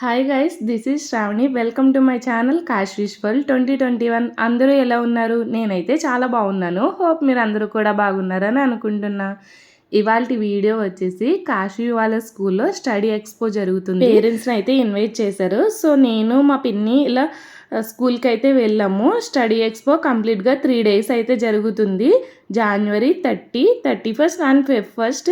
Hi guys this is Sravani welcome to my channel Kash visual twenty twenty one అందరూ ఎలా ఉన్నారు? నేనైతే చాలా బాగున్నాను. హోప్ మీరు అందరూ కూడా బాగున్నారని అనుకుంటున్నా. ఇవాళ వీడియో వచ్చేసి కాశీ వాళ్ళ స్కూల్లో స్టడీ ఎక్స్పో జరుగుతుంది. పేరెంట్స్ని అయితే ఇన్వైట్ చేశారు. సో నేను మా పిన్ని ఇలా స్కూల్కి అయితే వెళ్ళాము. స్టడీ ఎక్స్పో కంప్లీట్గా త్రీ డేస్ అయితే జరుగుతుంది. January thirty thirty first and fifth first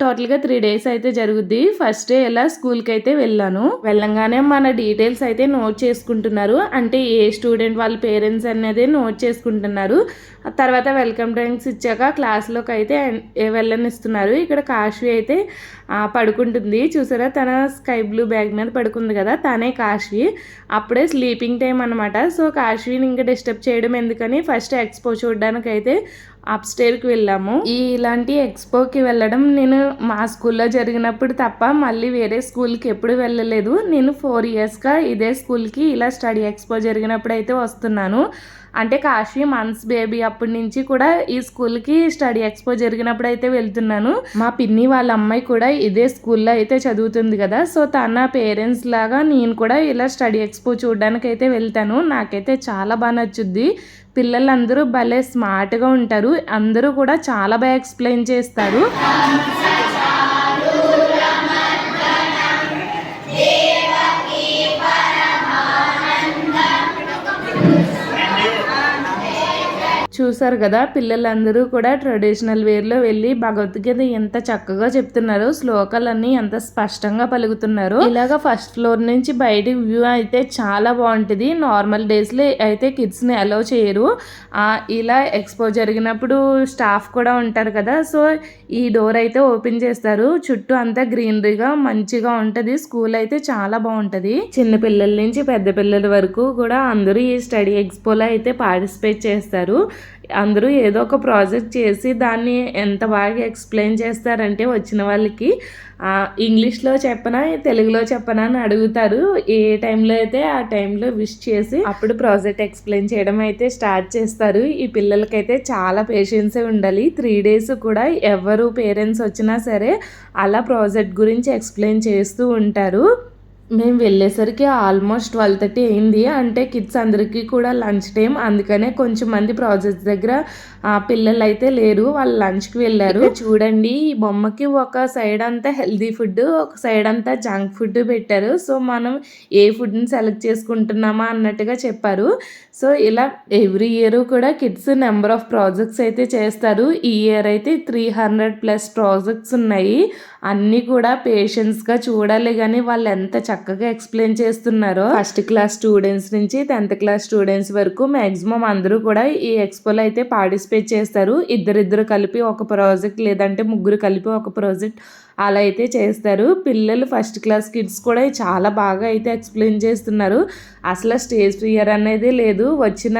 టోటల్గా త్రీ డేస్ అయితే జరుగుద్ది. ఫస్ట్ డే ఎలా స్కూల్కి అయితే వెళ్ళాను. వెళ్ళంగానే మన డీటెయిల్స్ అయితే నోట్ చేసుకుంటున్నారు. అంటే ఏ స్టూడెంట్ వాళ్ళ పేరెంట్స్ అనేది నోట్ చేసుకుంటున్నారు. తర్వాత వెల్కమ్ డ్రింక్స్ ఇచ్చాక క్లాస్లోకి అయితే వెళ్ళనిస్తున్నారు. ఇక్కడ కాశీ అయితే పడుకుంటుంది. చూసారా? తన స్కై బ్లూ బ్యాగ్ మీద పడుకుంది కదా? తనే కాశ్వి. అప్పుడే స్లీపింగ్ టైం అనమాట సో కాశీని ఇంకా డిస్టర్బ్ చేయడం ఎందుకని ఫస్ట్ ఎక్స్పో చూడడానికి అయితే అప్స్టేర్కి వెళ్ళాము. ఈ ఇలాంటి ఎక్స్పోకి వెళ్ళడం నేను మా స్కూల్లో జరిగినప్పుడు తప్ప మళ్ళీ వేరే స్కూల్కి ఎప్పుడు వెళ్ళలేదు. నేను ఫోర్ ఇయర్స్గా ఇదే స్కూల్కి ఇలా స్టడీ ఎక్స్పో జరిగినప్పుడు అయితే వస్తున్నాను. అంటే కాశీ మంత్స్ బేబీ అప్పటి నుంచి కూడా ఈ స్కూల్కి స్టడీ ఎక్స్పో జరిగినప్పుడు అయితే వెళ్తున్నాను. మా పిన్ని వాళ్ళ అమ్మాయి కూడా ఇదే స్కూల్లో అయితే చదువుతుంది కదా. సో తన పేరెంట్స్ లాగా నేను కూడా ఇలా స్టడీ ఎక్స్పో చూడడానికి అయితే వెళ్తాను. నాకైతే చాలా బాగా నచ్చుద్ది. పిల్లలందరూ భలే స్మార్ట్గా ఉంటారు. అందరూ కూడా చాలా బాగా ఎక్స్ప్లెయిన్ చేస్తారు. చూసారు కదా పిల్లలందరూ కూడా ట్రెడిషనల్ వేర్లో వెళ్ళి భగవద్గీత ఎంత చక్కగా చెప్తున్నారు శ్లోకాలన్నీ ఎంత స్పష్టంగా పలుకుతున్నారు. ఇలాగా ఫస్ట్ ఫ్లోర్ నుంచి బయట వ్యూ అయితే చాలా బాగుంటుంది. నార్మల్ డేస్లో అయితే కిడ్స్ని అలౌ చేయరు. ఇలా ఎక్స్పో జరిగినప్పుడు స్టాఫ్ కూడా ఉంటారు కదా సో ఈ డోర్ అయితే ఓపెన్ చేస్తారు. చుట్టూ అంతా గ్రీనరీగా మంచిగా ఉంటుంది. స్కూల్ అయితే చాలా బాగుంటుంది. చిన్న పిల్లల నుంచి పెద్ద పిల్లల వరకు కూడా అందరూ ఈ స్టడీ ఎక్స్పోలో అయితే పార్టిసిపేట్ చేస్తారు. అందరూ ఏదో ఒక ప్రాజెక్ట్ చేసి దాన్ని ఎంత బాగా ఎక్స్ప్లెయిన్ చేస్తారంటే వచ్చిన వాళ్ళకి ఇంగ్లీష్లో చెప్పనా తెలుగులో చెప్పనా అని అడుగుతారు. ఏ టైంలో అయితే ఆ టైంలో విష్ చేసి అప్పుడు ప్రాజెక్ట్ ఎక్స్ప్లెయిన్ చేయడం అయితే స్టార్ట్ చేస్తారు. ఈ పిల్లలకైతే చాలా పేషెన్సే ఉండాలి. త్రీ డేస్ కూడా ఎవరు పేరెంట్స్ వచ్చినా సరే అలా ప్రాజెక్ట్ గురించి ఎక్స్ప్లెయిన్ చేస్తూ ఉంటారు. మేము వెళ్ళేసరికి ఆల్మోస్ట్ ట్వెల్వ్ థర్టీ అయింది. అంటే కిడ్స్ అందరికీ కూడా లంచ్ టైం అందుకనే కొంచెం మంది ప్రాజెక్ట్స్ దగ్గర పిల్లలు అయితే లేరు. వాళ్ళు లంచ్కి వెళ్ళారు. చూడండి ఈ బొమ్మకి ఒక సైడ్ అంతా హెల్దీ ఫుడ్ ఒక సైడ్ అంతా జంక్ ఫుడ్ పెట్టారు. సో మనం ఏ ఫుడ్ని సెలెక్ట్ చేసుకుంటున్నామా అన్నట్టుగా చెప్పారు. సో ఇలా ఎవ్రీ ఇయర్ కూడా కిడ్స్ నెంబర్ ఆఫ్ ప్రాజెక్ట్స్ అయితే చేస్తారు. ఈ ఇయర్ అయితే త్రీ హండ్రెడ్ ప్లస్ ప్రాజెక్ట్స్ ఉన్నాయి. అన్నీ కూడా పేషెన్స్గా చూడాలి. కానీ వాళ్ళు ఎంత చక్కగా ఎక్స్ప్లెయిన్ చేస్తున్నారో. ఫస్ట్ క్లాస్ స్టూడెంట్స్ నుంచి టెన్త్ క్లాస్ స్టూడెంట్స్ వరకు మ్యాక్సిమం అందరూ కూడా ఈ ఎక్స్పోలో అయితే పార్టిసిపేట్ చేస్తారు. ఇద్దరిద్దరు కలిపి ఒక ప్రాజెక్ట్ లేదంటే ముగ్గురు కలిపి ఒక ప్రాజెక్ట్ అలా అయితే చేస్తారు. పిల్లలు ఫస్ట్ క్లాస్ కిడ్స్ కూడా చాలా బాగా అయితే ఎక్స్ప్లెయిన్ చేస్తున్నారు. అసలు స్టేజ్ ఫియర్ అనేది లేదు. వచ్చిన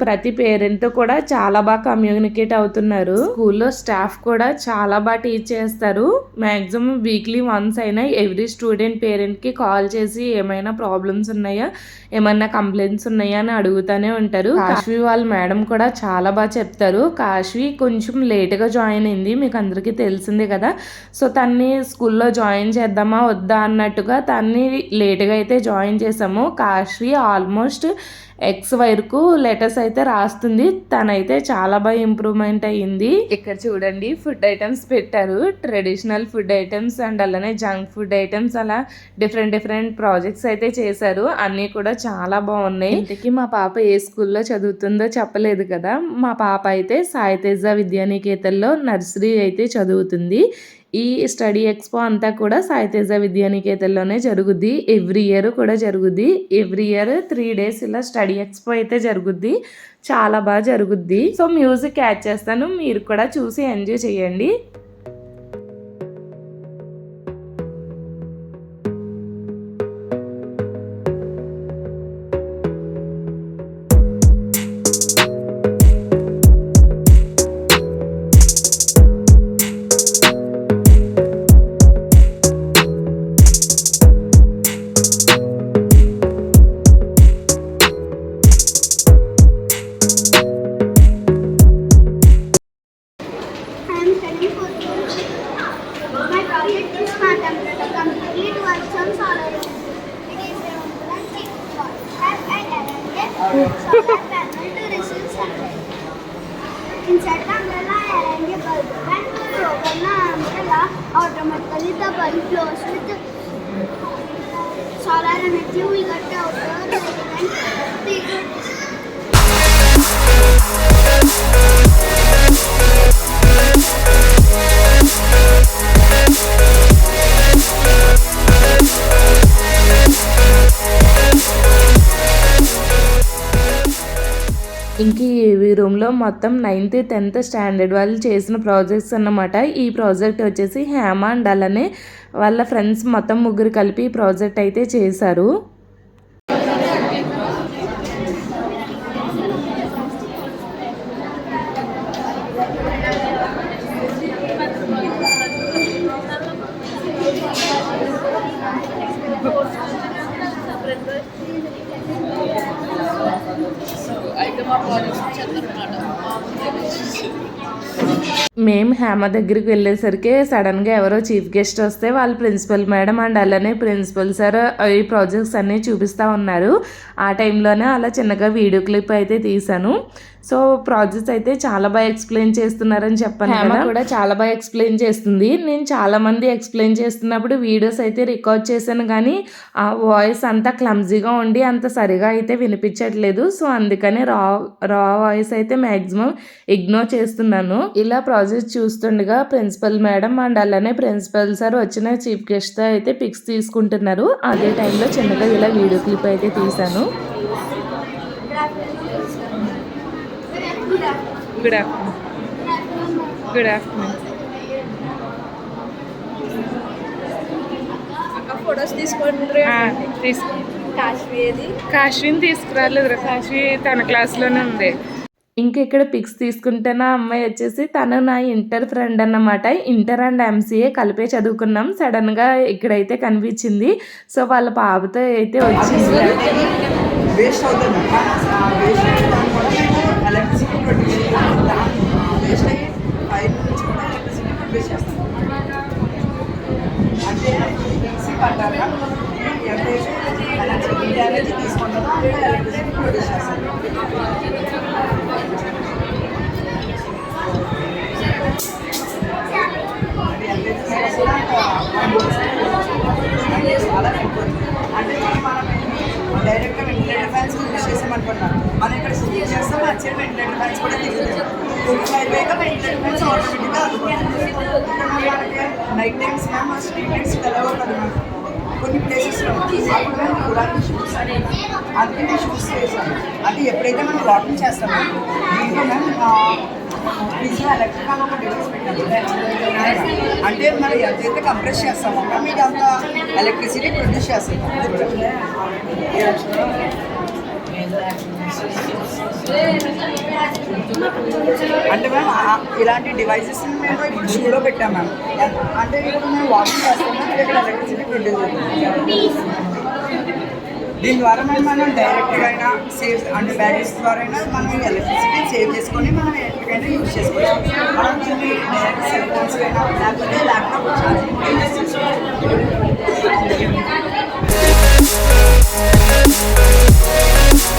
ప్రతి పేరెంట్ కూడా చాలా బాగా కమ్యూనికేట్ అవుతున్నారు. స్కూల్లో స్టాఫ్ కూడా చాలా బాగా టీచ్ చేస్తారు. మ్యాక్సిమం వీక్లీ వన్స్ అయినా ఎవ్రీ స్టూడెంట్ పేరెంట్కి కాల్ చేసి ఏమైనా ప్రాబ్లమ్స్ ఉన్నాయా ఏమైనా కంప్లైంట్స్ ఉన్నాయా అని అడుగుతూనే ఉంటారు. కాశ్వి వాళ్ళ మేడం కూడా చాలా బాగా చెప్తారు. కాశ్వి కొంచెం లేట్గా జాయిన్ అయింది. మీకు అందరికీ తెలిసిందే కదా. సో తన్ని స్కూల్లో జాయిన్ చేద్దామా వద్దా అన్నట్టుగా తన్ని లేట్గా అయితే జాయిన్ చేసాము కాశ్వి ఆల్మోస్ట్ ఎక్స్ వరకు లెటర్స్ అయితే రాస్తుంది. తనైతే చాలా బాగా ఇంప్రూవ్మెంట్ అయ్యింది. ఇక్కడ చూడండి ఫుడ్ ఐటమ్స్ పెట్టారు. ట్రెడిషనల్ ఫుడ్ ఐటమ్స్ అండ్ అలానే జంక్ ఫుడ్ ఐటమ్స్ అలా డిఫరెంట్ డిఫరెంట్ ప్రాజెక్ట్స్ అయితే చేశారు. అన్నీ కూడా చాలా బాగున్నాయి. ఇంటికి మా పాప ఏ స్కూల్లో చదువుతుందో చెప్పలేదు కదా. మా పాప అయితే సాయితేజ విద్యానికేతన్లో నర్సరీ అయితే చదువుతుంది. ఈ స్టడీ ఎక్స్పో అంతా కూడా సాయితేజ విద్యానికేతన్లోనే జరుగుద్ది. ఎవ్రీ ఇయర్ కూడా జరుగుద్ది. ఎవ్రీ ఇయర్ త్రీ డేస్ ఇలా స్టడీ ఎక్స్పో అయితే జరుగుద్ది. చాలా బాగా జరుగుద్ది. సో మ్యూజిక్ యాడ్ చేస్తాను. మీరు కూడా చూసి ఎంజాయ్ చేయండి. Automatically the bulb flows with solar energy. We get the outer and the ఇంక ఈ రూమ్లో మొత్తం నైన్త్ టెన్త్ స్టాండర్డ్ వాళ్ళు చేసిన ప్రాజెక్ట్స్ అన్నమాట. ఈ ప్రాజెక్ట్ వచ్చేసి హేమ అండ్ అలానే వాళ్ళ ఫ్రెండ్స్ మొత్తం ముగ్గురు కలిపి ఈ ప్రాజెక్ట్ అయితే చేశారు. హేమ దగ్గరికి వెళ్ళేసరికి సడన్గా ఎవరో చీఫ్ గెస్ట్ వస్తే వాళ్ళు ప్రిన్సిపల్ మేడం అండ్ అలానే ప్రిన్సిపల్ సార్ ఈ ప్రాజెక్ట్స్ అన్నీ చూపిస్తూ ఉన్నారు. ఆ టైంలోనే అలా చిన్నగా వీడియో క్లిప్ అయితే తీశాను. సో ప్రాజెక్ట్స్ అయితే చాలా బాగా ఎక్స్ప్లెయిన్ చేస్తున్నారని చెప్పాను హేమ కూడా చాలా బాగా ఎక్స్ప్లెయిన్ చేస్తుంది. నేను చాలా మంది ఎక్స్ప్లెయిన్ చేస్తున్నప్పుడు వీడియోస్ అయితే రికార్డ్ చేశాను కానీ ఆ వాయిస్ అంతా క్లమ్జీగా ఉండి అంత సరిగా అయితే వినిపించట్లేదు. సో అందుకని రా రా వాయిస్ అయితే మ్యాక్సిమం ఇగ్నోర్ చేస్తున్నాను. ఇలా ప్రాజెక్ట్ చూస్తుండగా ప్రిన్సిపల్ మేడం అండ్ అలానే ప్రిన్సిపల్ సార్ వచ్చిన చీఫ్ గెస్ట్ అయితే పిక్స్ తీసుకుంటున్నారు. అదే టైంలో చిన్నగా ఇలా వీడియో క్లిప్ అయితే తీశాను. గుడ్ ఆఫ్టర్నూన్ గుడ్ ఆఫ్టర్నూన్ అక్క ఫొటోస్ తీసుకుంటారు తీసుకో కాశ్మీ ఏది కాశ్వీని తీసుకురాలేదు కాశ్వీ తన క్లాస్లోనే ఉంది. ఇంకా ఇక్కడ పిక్స్ తీసుకుంటున్న అమ్మాయి వచ్చేసి తను నా ఇంటర్ ఫ్రెండ్ అన్నమాట. ఇంటర్ అండ్ ఎంసీఏ కలిపే చదువుకున్నాం. సడన్గా ఇక్కడైతే కనిపించింది. సో వాళ్ళ పాపతో అయితే వచ్చింది. డైరెక్ట్గా వెంటిలేటర్ ఫ్యాన్స్ యూజ్ చేసామనుకున్నాం మనం ఇక్కడ షిఫ్ట్ చేస్తాం వచ్చే వెంటిలేటర్ ఫ్యాన్స్ కూడా తీసుకుంటాం అయిపోయాక వెంటిలేటర్ ఫ్యాన్స్ ఆటోమేటిక్గా నైట్ టైమ్స్ మేము స్ట్రీట్ లైట్స్ తెలవ కొన్ని ప్లేసెస్లో అప్పుడు మేము గులాబీ షూట్స్ అందుకే మేము షూట్స్ చేసాం ఎప్పుడైతే మనం వాకింగ్ చేస్తామో దీంట్లో మేము ఫ్రిడ్జ్లో ఎలక్ట్రికల్ ఒక డివైస్ పెట్టాము అంటే మనం ఎంతైతే కంప్రెస్ చేస్తామో మీకు అంత ఎలక్ట్రిసిటీ ప్రొడ్యూస్ చేస్తాం అంటే మ్యామ్ ఇలాంటి డివైసెస్ మేము ఇప్పుడు షూలో పెట్టాం మ్యామ్ అంటే ఇప్పుడు మేము వాకింగ్ చేస్తాము ఇక్కడ ఎలక్ట్రిసిటీ ప్రొడ్యూస్ దీని ద్వారా మేము మనం డైరెక్ట్గా అయినా సేవ్ అంటే బ్యాటరీస్ ద్వారా అయినా మనం ఎలక్ట్రిసిటీ సేవ్ చేసుకొని మనం ఎక్కడికైనా యూజ్ చేసుకోవచ్చు. మనం దీన్ని డైరెక్ట్ సెల్ ఫోన్స్ అయినా లేకపోతే ల్యాప్టాప్ ఛార్జింగ్ Música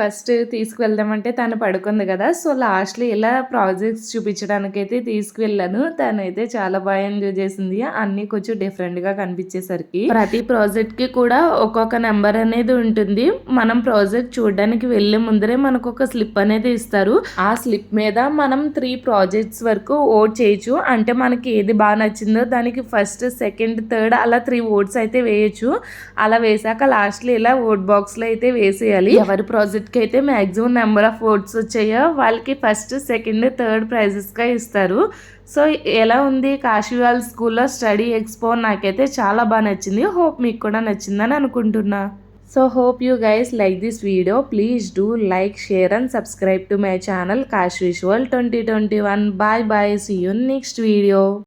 ఫస్ట్ తీసుకువెళ్దామంటే తను పడుకుంది కదా. సో లాస్ట్లో ఇలా ప్రాజెక్ట్స్ చూపించడానికైతే తీసుకువెళ్ళాను. తనైతే చాలా బాగా ఎంజాయ్ చేసింది. అన్ని కొంచెం డిఫరెంట్గా కనిపించేసరికి. ప్రతి ప్రాజెక్ట్కి కూడా ఒక్కొక్క నెంబర్ అనేది ఉంటుంది. మనం ప్రాజెక్ట్ చూడడానికి వెళ్ళే ముందరే మనకు ఒక స్లిప్ అనేది ఇస్తారు. ఆ స్లిప్ మీద మనం త్రీ ప్రాజెక్ట్స్ వరకు ఓట్ చేయొచ్చు. అంటే మనకి ఏది బాగా నచ్చిందో దానికి ఫస్ట్ సెకండ్ థర్డ్ అలా త్రీ ఓట్స్ అయితే వేయచ్చు. అలా వేసాక లాస్ట్లో ఇలా ఓట్ బాక్స్లో అయితే వేసేయాలి. ఎవరి ప్రాజెక్ట్ కి అయితే మ్యాక్సిమం నెంబర్ ఆఫ్ ఓట్స్ వచ్చాయో? వాళ్ళకి ఫస్ట్ సెకండ్ థర్డ్ ప్రైజెస్గా ఇస్తారు. సో ఎలా ఉంది? కాశీవాల్ స్కూల్లో స్టడీ ఎక్స్పో నాకైతే చాలా బాగా నచ్చింది. హోప్ మీకు కూడా నచ్చిందని అనుకుంటున్నా. So hope you guys like this video. Please do like share and subscribe to my channel Kash visual twenty twenty one. Bye bye. See you next video.